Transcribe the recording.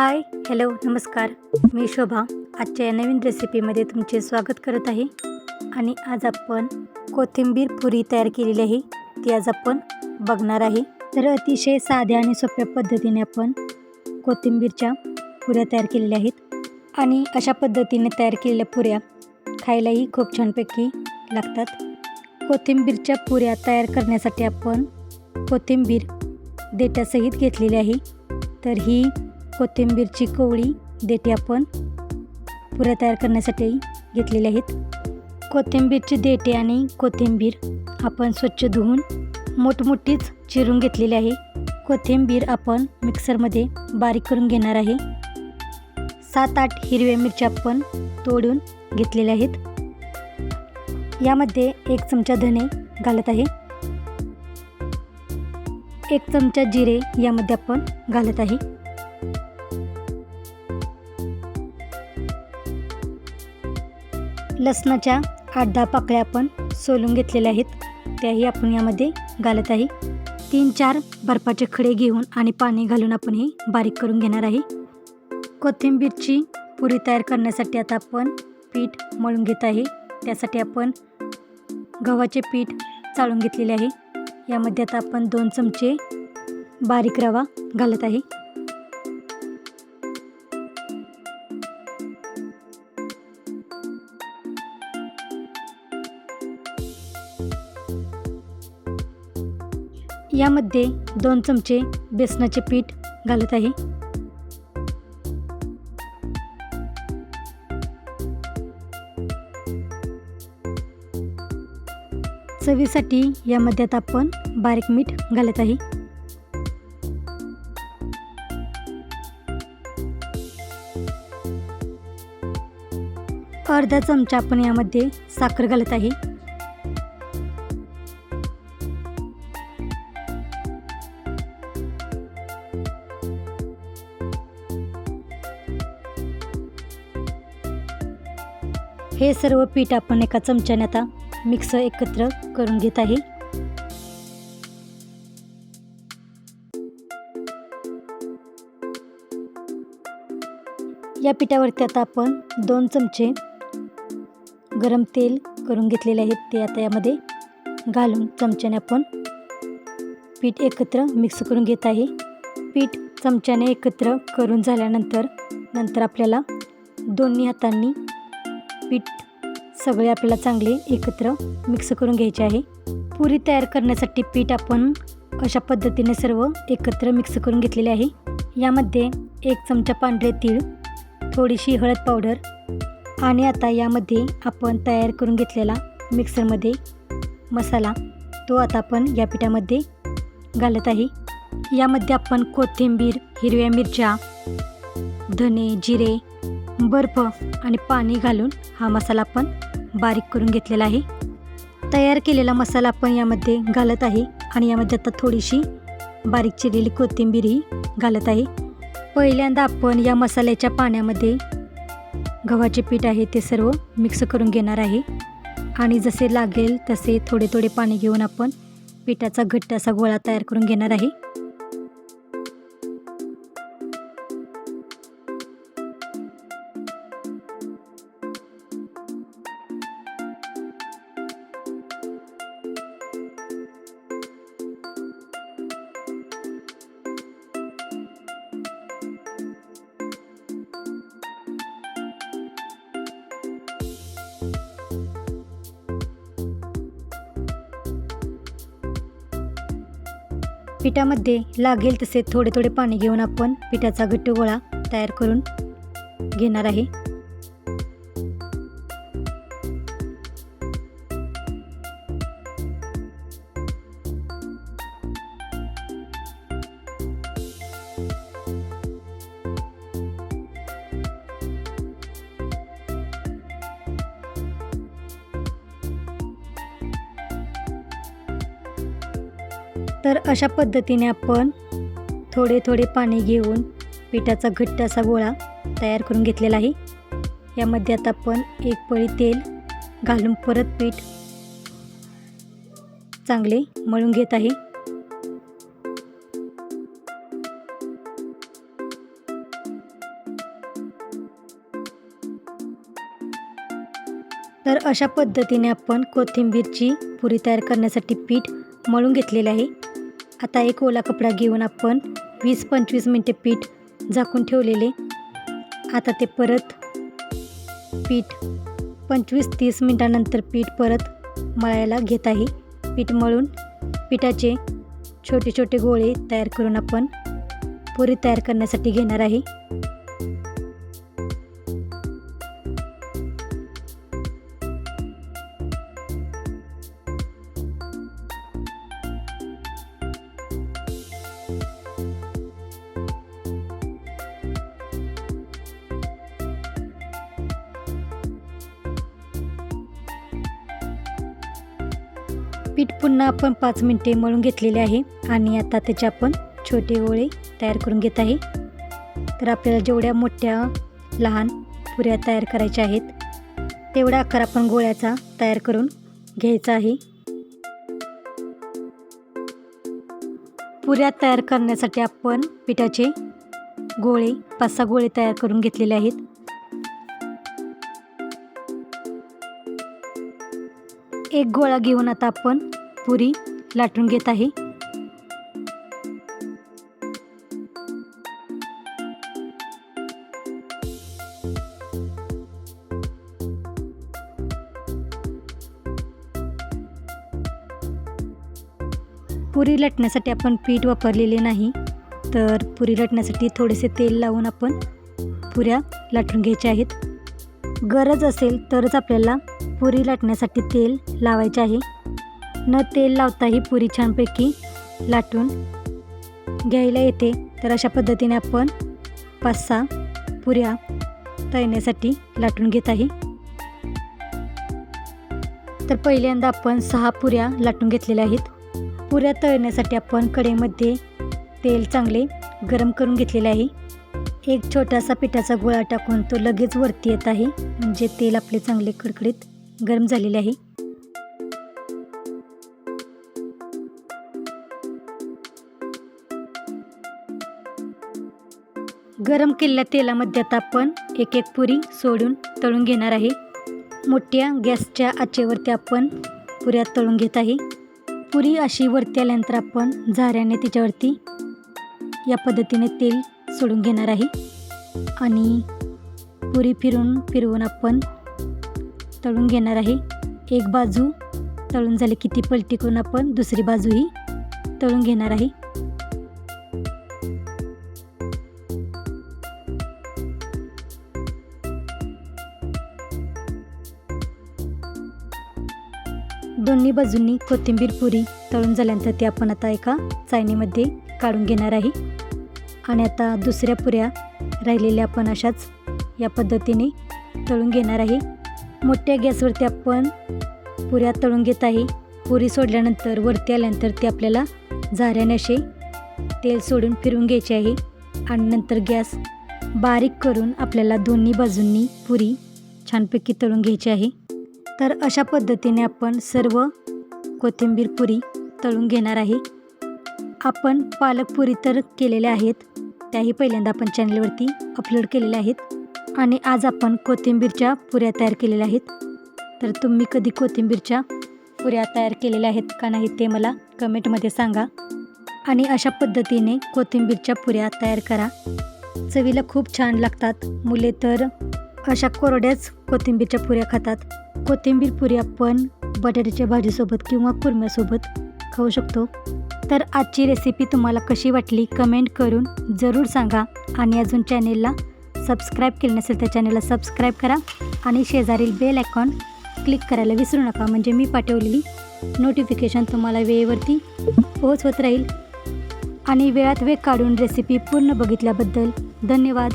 Hi hello नमस्कार. मी शोभा. आजच्या या नवीन रेसिपीमध्ये तुमचे स्वागत करत आहे. आणि आज आपण कोथिंबीर पुरी तयार केलेली आहे. ती आज आपण बघणार आहे. तर अतिशय साध्या आणि सोप्या पद्धतीने आपण कोथिंबीरच्या पुऱ्या तयार केलेल्या आहेत. आणि अशा पद्धतीने तयार केलेल्या पुऱ्या खायलाही खूप छानपैकी लागतात. कोथिंबीरच्या पुऱ्या तयार करण्यासाठी आपण कोथिंबीर देट्यासहित घेतलेली आहे. तर ही कोथिंबीरची कोवळी देठी आपण. पुऱ्या तयार करण्यासाठी घेतलेल्या आहेत. कोथिंबीरची देठी आणि कोथिंबीर आपण स्वच्छ धुवून मोठमोठीच चिरून घेतलेली आहे. कोथिंबीर आपण मिक्सरमध्ये बारीक करून घेणार आहे. सात आठ हिरव्या मिरच्या आपण तोडून घेतलेल्या आहेत. यामध्ये एक चमचा धने घालत आहे. एक चमचा जिरे यामध्ये आपण घालत आहे. लसणाच्या आठ दहा पाकळ्या आपण सोलून घेतलेल्या आहेत. त्याही आपण यामध्ये घालत आहे. तीन चार बर्फाचे खडे घेऊन आणि पाणी घालून आपण हे बारीक करून घेणार आहे. कोथिंबीरची पुरी तयार करण्यासाठी आता आपण पीठ मळून घेत आहे. त्यासाठी आपण गव्हाचे पीठ चाळून घेतलेले आहे. यामध्ये आता आपण दोन चमचे बारीक रवा घालत आहे. यामध्ये दोन चमचे बेसनाचे पीठ घालत आहे. चवीसाठी यामध्ये आता आपण बारीक मीठ घालत आहे. अर्धा चमचा आपण यामध्ये साखर घालत आहे. हे सर्व पीठ आपण एका चमच्याने आता मिक्स एकत्र करून घेत आहे. या पिठावरती आता आपण दोन चमचे गरम तेल करून घेतलेले आहेत ते आता यामध्ये घालून चमच्याने आपण पीठ एकत्र मिक्स करून घेत आहे. पीठ चमच्याने एकत्र करून झाल्यानंतर नंतर आपल्याला दोन्ही हातांनी पीठ सगळे आपल्याला चांगले एकत्र मिक्स करून घ्यायचे आहे. पुरी तयार करण्यासाठी पीठ आपण अशा पद्धतीने सर्व एकत्र मिक्स करून घेतलेले आहे. यामध्ये एक चमचा पांढरे तीळ थोडीशी हळद पावडर आणि आता यामध्ये आपण तयार करून घेतलेला मिक्सरमध्ये मसाला तो आता आपण या पिठामध्ये घालत आहे. यामध्ये आपण कोथिंबीर हिरव्या मिरच्या धने जिरे बर्फ आणि पाणी घालून हा मसाला आपण बारीक करून घेतलेला आहे. तयार केलेला मसाला आपण यामध्ये घालत आहे आणि यामध्ये आता थोडीशी बारीक चिरलेली कोथिंबीरही घालत आहे. पहिल्यांदा आपण या मसाल्याच्या पाण्यामध्ये गव्हाचे पीठ आहे ते सर्व मिक्स करून घेणार आहे. आणि जसे लागेल तसे थोडे थोडे पाणी घेऊन आपण पिठाचा घट्ट असा गोळा तयार करून घेणार आहे. पिठामध्ये लागेल तसे थोडे थोडे पाणी घेऊन आपण पिठाचा घट्ट गोळा तयार करून घेणार आहे. तर अशा पद्धतीने आपण थोडे थोडे पाणी घेऊन पिठाचा घट्ट असा गोळा तयार करून घेतलेला आहे. यामध्ये आता आपण एक पळी तेल घालून परत पीठ चांगले मळून घेत आहे. तर अशा पद्धतीने आपण कोथिंबीरची पुरी तयार करण्यासाठी पीठ मळून घेतलेले आहे. आता एक ओला कपडा घेऊन आपण वीस पंचवीस मिनटे पीठ झाकून ठेवलेले. आता ते परत पीठ पंचवीस तीस मिनटानंतर पीठ परत मळायला घेत आहे. पीठ मळून पिठाचे छोटे छोटे गोळे तयार करून आपण पुरी तयार करण्यासाठी घेणार आहे. पीठ पुन्हा आपण पाच मिनटे मळून घेतलेले आहे. आणि आता त्याचे आपण छोटे गोळे तयार करून घेत आहे. तर आपल्याला जेवढ्या मोठ्या लहान पुऱ्या तयार करायच्या आहेत तेवढा आकार आपण गोळ्याचा तयार करून घ्यायचा आहे. पुऱ्या तयार करण्यासाठी आपण पिठाचे गोळे पाच सहा गोळे तयार करून घेतलेले आहेत. एक गोळा घेऊन आता आपण पुरी लाटून घेत आहे. पुरी लाटण्यासाठी आपण पीठ वापरलेले नाही तर पुरी लाटण्यासाठी थोडेसे तेल लावून आपण पुऱ्या लाटून घ्यायच्या आहेत. गरज असेल तरच आपल्याला पुरी लाटण्यासाठी तेल लावायचे आहे. न तेल लावता ही पुरी छानपैकी लाटून घ्यायला येते. तर अशा पद्धतीने आपण पाच सहा पुऱ्या तळण्यासाठी लाटून घेत आहे. तर पहिल्यांदा आपण सहा पुऱ्या लाटून घेतलेल्या आहेत. पुऱ्या तळण्यासाठी आपण कढईमध्ये तेल चांगले गरम करून घेतलेले आहे. एक छोटासा पिठाचा गोळा टाकून तो लगेच वरती येत आहे. म्हणजे तेल आपले चांगले कडकडीत गरम झालेले आहे. गरम केलेल्या तेलामध्ये आता आपण एक एक पुरी सोडून तळून घेणार आहे. मोठ्या गॅसच्या आचेवरती आपण पुऱ्या तळून घेत आहे. पुरी अशी वरती आल्यानंतर आपण झाऱ्याने तिच्यावरती या पद्धतीने तेल सोडून घेणार आहे. आणि पुरी फिरून फिरवून आपण तळून घेणार आहे. एक बाजू तळून झाली की ती पलटी करून आपण दुसरी बाजूही तळून घेणार आहे. दोन्ही बाजूंनी कोथिंबीर पुरी तळून झाल्यानंतर ती आपण आता एका चायनीमध्ये काढून घेणार आहे. आणि आता दुसऱ्या पुऱ्या राहिलेल्या आपण अशाच या पद्धतीने तळून घेणार आहे. मोठ्या गॅसवरती आपण पुऱ्या तळून घेत आहे. पुरी सोडल्यानंतर वरती आल्यानंतर ती आपल्याला झाऱ्याने असे तेल सोडून फिरून घ्यायचे आहे. आणि नंतर गॅस बारीक करून आपल्याला दोन्ही बाजूंनी पुरी छानपैकी तळून घ्यायची आहे. तर अशा पद्धतीने आपण सर्व कोथिंबीर पुरी तळून घेणार आहे. आपण पालक पुरी तर केलेल्या आहेत. त्याही पहिल्यांदा आपण चॅनलवरती अपलोड केलेल्या आहेत. आणि आज आपण कोथिंबीरच्या पुऱ्या तयार केलेल्या आहेत. तर तुम्ही कधी कोथिंबीरच्या पुऱ्या तयार केलेल्या आहेत का नाही ते मला कमेंटमध्ये सांगा. आणि अशा पद्धतीने कोथिंबीरच्या पुऱ्या तयार करा. चवीला खूप छान लागतात. मुले तर अशा कोरड्याच कोथिंबीरच्या पुऱ्या खातात. कोथिंबीर पुऱ्या पण बटाट्याच्या भाजीसोबत किंवा कुरम्यासोबत खाऊ शकतो. तर आजची रेसिपी तुम्हाला कशी वाटली कमेंट करून जरूर सांगा. आणि अजून चॅनेलला सबस्क्राईब केले नसेल तर चॅनलला सबस्क्राईब करा आणि शेजारील बेल आयकॉन क्लिक करायला विसरू नका. म्हणजे मी पाठवलेली नोटिफिकेशन तुम्हाला वेळेवरती पोहोचवत राहील. आणि वेळात वेळ काढून रेसिपी पूर्ण बघितल्याबद्दल धन्यवाद.